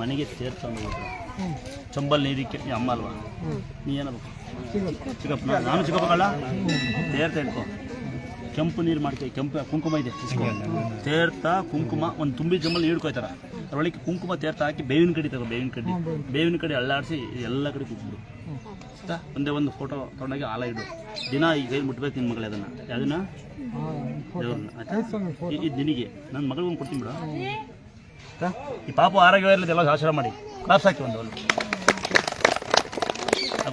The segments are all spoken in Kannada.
ಮನೆಗೆ ಸೇರ್ಕೊಂಡು ಹೋಗ್ತಾರೆ ಚಂಬಲ್ ನೀರಿಕ್ಕೆ ನೀ ಅಮ್ಮ ಅಲ್ವಾ? ನೀ ಏನಬೇಕು ಚಿಕ್ಕಪ್ಪ ನಾನು ಚಿಕ್ಕಪ್ಪಲ್ಲ ತೇರ್ತ ಇಟ್ಕೋ. ಕೆಂಪು ನೀರು ಮಾಡ್ತೀವಿ ಕೆಂಪು ಕುಂಕುಮ ಇದೆ ತೇರ್ತಾ ಕುಂಕುಮ ಒಂದು ತುಂಬಿ ಜಂಬಲ್ ನೀರು ಕೊಯ್ತಾರ. ಅದರೊಳಗೆ ಕುಂಕುಮ ತೇರ್ತಾ ಹಾಕಿ ಬೇವಿನ ಕಡ್ಡಿ ತಗೋ ಬೇವಿನ ಕಡ್ಡಿ ಬೇವಿನ ಕಡೆ ಅಳ್ಳಾಡಿಸಿ ಎಲ್ಲ ಕಡೆ ಆಯ್ತಾ? ಒಂದೇ ಒಂದು ಫೋಟೋ ತೊಗೊಂಡಾಗಿ ಆಲ ಇಡು. ದಿನ ಈಗ ಕೈ ಮುಟ್ಬೇಕು ನಿನ್ನ ಮಗಳೇ ಅದನ್ನು. ಅದನ್ನ ದೇವ್ರನ್ನ ಇದು ನಿನಗೆ ನನ್ನ ಮಗಳಿಗೊಂದು ಕೊಡ್ತೀನಿ ಬಿಡು? ಈ ಪಾಪ ಆರೋಗ್ಯವಾಗಿರಲಿ ಎಲ್ಲ ಆಶ್ರಯ ಮಾಡಿ. ಕ್ಲಾಸ್ ಹಾಕಿ ಒಂದು ಒಂದು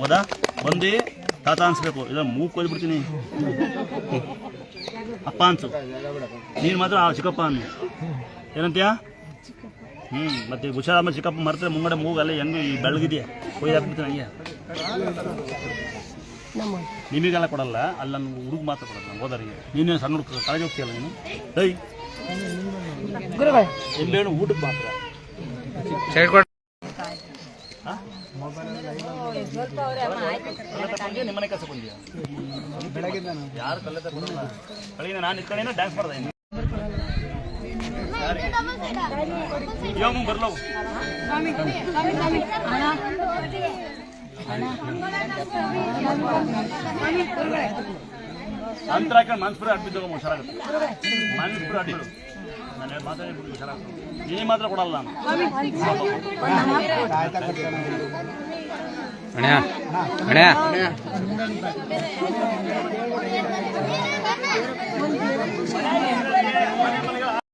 ಹೌದಾ ಬಂದು ತಾತ ಅನ್ಸ್ಬೇಕು. ಇಲ್ಲ, ಮೂಗ್ ಕೊಯ್ದ್ಬಿಡ್ತೀನಿ ಅಪ್ಪ ಅನ್ಸು. ನೀನು ಮಾತ್ರ ಆ ಚಿಕ್ಕಪ್ಪ ಅನ್ನು ಏನಂತೀಯ? ಹ್ಞೂ ಮತ್ತೆ ಹುಷಾರಮ್ಮ ಚಿಕ್ಕಪ್ಪ ಮರ್ತಾರೆ ಮುಂಗಡೆ ಮೂಗಲ್ಲ ಹೆಂಗೆ ಈ ಬೆಳಗಿದೆಯಾ ಕೊಯ್ದು ಹಾಕ್ಬಿಡ್ತೀನಿ ಹಂಗೆ ನಿಮಗೆಲ್ಲ ಕೊಡಲ್ಲ ಅಲ್ಲ ನನ್ನ ಹುಡುಗ ಮಾತ್ರ ಕೊಡಲ್ಲ ಹೋದರಿಗೆ ನೀನು ಸಣ್ಣ ಹುಡುಗ, ಕಾಲೇಜ್ ಹೋಗ್ತೀಯಲ್ಲ ನೀನು? ಏಯ್. ನಿಂಬೆಹಣ್ಣು ಊಟಕ್ಕೆ ಮಾತ್ರ ಹಾ? ಕಳ್ಳ ತಗೊಂಡ್ಯಾ? ನಿಮ್ಮ ಮನೆ ಕೆಲಸ ಬಂದಿಯಾ ಯಾರು ಕಲ್ಲ ತಗೊಂಡಲ್ಲ ಬೆಳಗಿನ ನಾನು ಇಟ್ಕೊಂಡೇನೋ ಡ್ಯಾನ್ಸ್ ಮಾಡ್ದೆ ಇವಾಗ ಬರ್ಲವು ಅಂತರ ಹಾಕೊಂಡು ಮನ್ಸ್ಪುರ ಅಡ್ಬಿದ್ದು ಹುಷಾರಾಗುತ್ತೆ ಮನ್ಸ್ಪುರ ಅಡ್ಬಿಡು ಮಾತ್ರ ಕೊಡಲ್ಲ ನಾನು. ಅಣ್ಣ. ಅಣ್ಣ.